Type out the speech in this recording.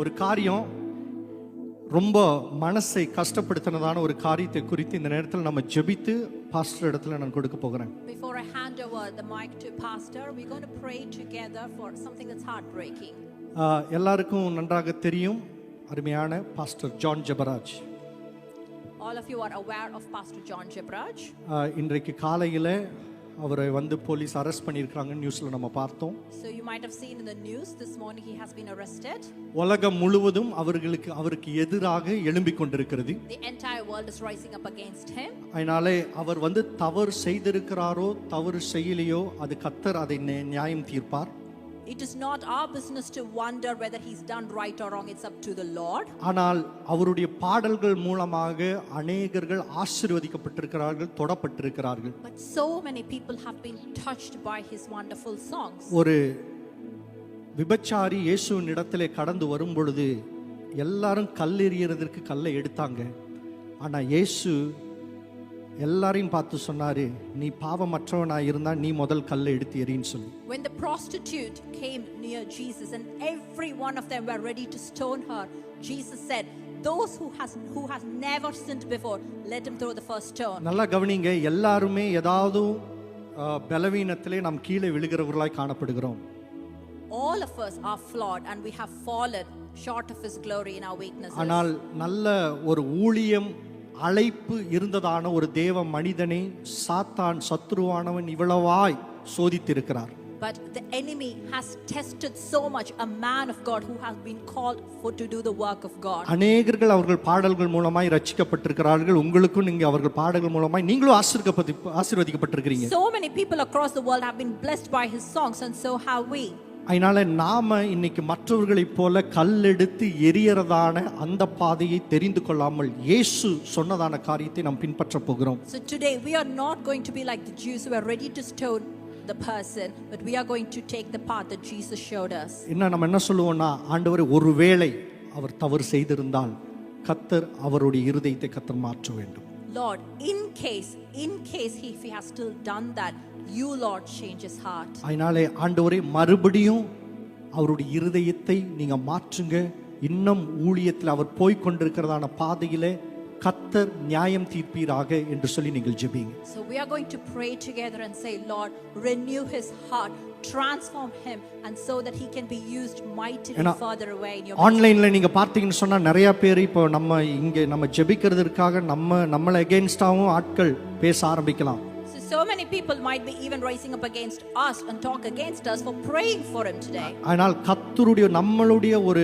ஒரு காரியம் ரொம்ப மனசை கஷ்டப்படுத்தினதான ஒரு காரியத்தை குறித்து இந்த நேரத்தில் நம்ம ஜெபித்து பாஸ்டர் இடத்துல நான் கொடுக்க போகிறேன் Before I hand over the mic to Pastor, we're going to pray together for something that's heartbreaking. எல்லாருக்கும் நன்றாக தெரியும் அருமையான pastor John Jebaraj All of you are aware of Pastor John Jibraj. Ah, இன்றைக்கு காலையில் அவரை வந்து போலீஸ் அரெஸ்ட் பண்ணியிருக்காங்கன்னு நியூஸில் நம்ம பார்த்தோம் So you might have seen in the news this morning he has been arrested. உலகம் முழுவதும் அவர்களுக்கு அவருக்கு எதிராக எழும்பிக் கொண்டிருக்கிறது The entire world is rising up against him. அதனாலே அவர் வந்து தவறு செய்திருக்கிறாரோ தவறு செய்யலையோ அது கத்தர் அதை நி- நியாயம் தீர்ப்பார் It is not our business to wonder whether he's done right or wrong. It's up to the Lord. ஆனால் அவருடைய பாடல்கள் மூலமாக அநேகர்கள் ஆசீர்வதிக்கப்பட்டிருக்கிறார்கள் தொடப்பட்டிருக்கிறார்கள் But so many people have been touched by his wonderful songs. ஒரு விபச்சாரி இயேசுவின் இடத்திலே கடந்து வரும் பொழுது எல்லாரும் கல்லெறியறதற்கு கல்லை எடுத்தாங்க ஆனா இயேசு எல்லாரையும் பார்த்து சொன்னாரு நீ பாவமற்றவனா இருந்தா நீ முதல் கல்லை எடுத்து எறின்னு சொல்லி When the prostitute came near Jesus and every one of them were ready to stone her, Jesus said, Those who has who has never sinned before, let him throw the first stone. நல்லா கவனிங்க எல்லாருமே ஏதாவது பலவீனத்திலே நாம் கீழே விழுகிறவர்களாய் காணப்படுகிறோம் All of us are flawed and we have fallen short of his glory in our weaknesses. ஆனால் நல்ல ஒரு ஊழியம் அழைப்பு இருந்ததான ஒரு தேவ மனிதனை சாத்தான் சத்ருவானவன் இவ்வளவாய் சோதித்திருக்கிறார் But the enemy has tested so much a man of God who has been called for to do the work of God. அநேகர்கள் அவர்கள் பாடல்கள் மூலமாய் ரட்சிக்கப்பட்டிருக்கிறார்கள் உங்களுக்கும் நீங்க அவர்கள் பாடல்கள் மூலமாய் நீங்களும் ஆசீர்வதிக்கப்பட்டு ஆசீர்வதிக்கப்பட்டிருக்கிறீங்க So many people across the world have been blessed by his songs, and so have we. அதனால நாம இன்னைக்கு மற்றவர்களைப் போல கல்லெடுத்து எரியறதான அந்த பாதையை தெரிந்து கொள்ளாமல் இயேசு சொன்னதான காரியத்தை நாம் பின்பற்ற போகிறோம் So today we are not going to be like the Jews who are ready to stone the person, but we are going to take the path that Jesus showed us. என்ன நம்ம என்ன சொல்லுவோம்னா ஆண்டவர் ஒருவேளை அவர் தவறு செய்திருந்தால் கத்தர் அவருடைய இருதயத்தை கத்தர் மாற்ற வேண்டும் Lord, in case, in case he, if he has still done that, you, Lord, change his heart. அதனாலே ஆண்டவரே மறுபடியும் அவருடைய இருதயத்தை நீங்க மாற்றுங்க. இன்னும் ஊழியத்தில் அவர் போய் கொண்டிருக்கிறதான பாதையிலே கத்தர் நியாயம் தீர்ப்பீராக என்று சொல்லி நீங்கள் ஜெபிங்க. So we are going to pray together and say, Lord, renew his heart, transform him, and so that he can be used mightily further away in your ஆன்லைன்ல நீங்க பார்த்தீங்கன்னு சொன்னா நிறைய பேர் இப்போ நம்ம இங்க நம்ம ஜெபிக்கிறதுக்காக நம்ம நம்மளை அகேன்ஸ்டாவும் ஆட்கள் பேச ஆரம்பிக்கலாம். So, so many people might be even rising up against us and talk against us for praying for him today. ஆனால் கத்தருடைய நம்மளுடைய ஒரு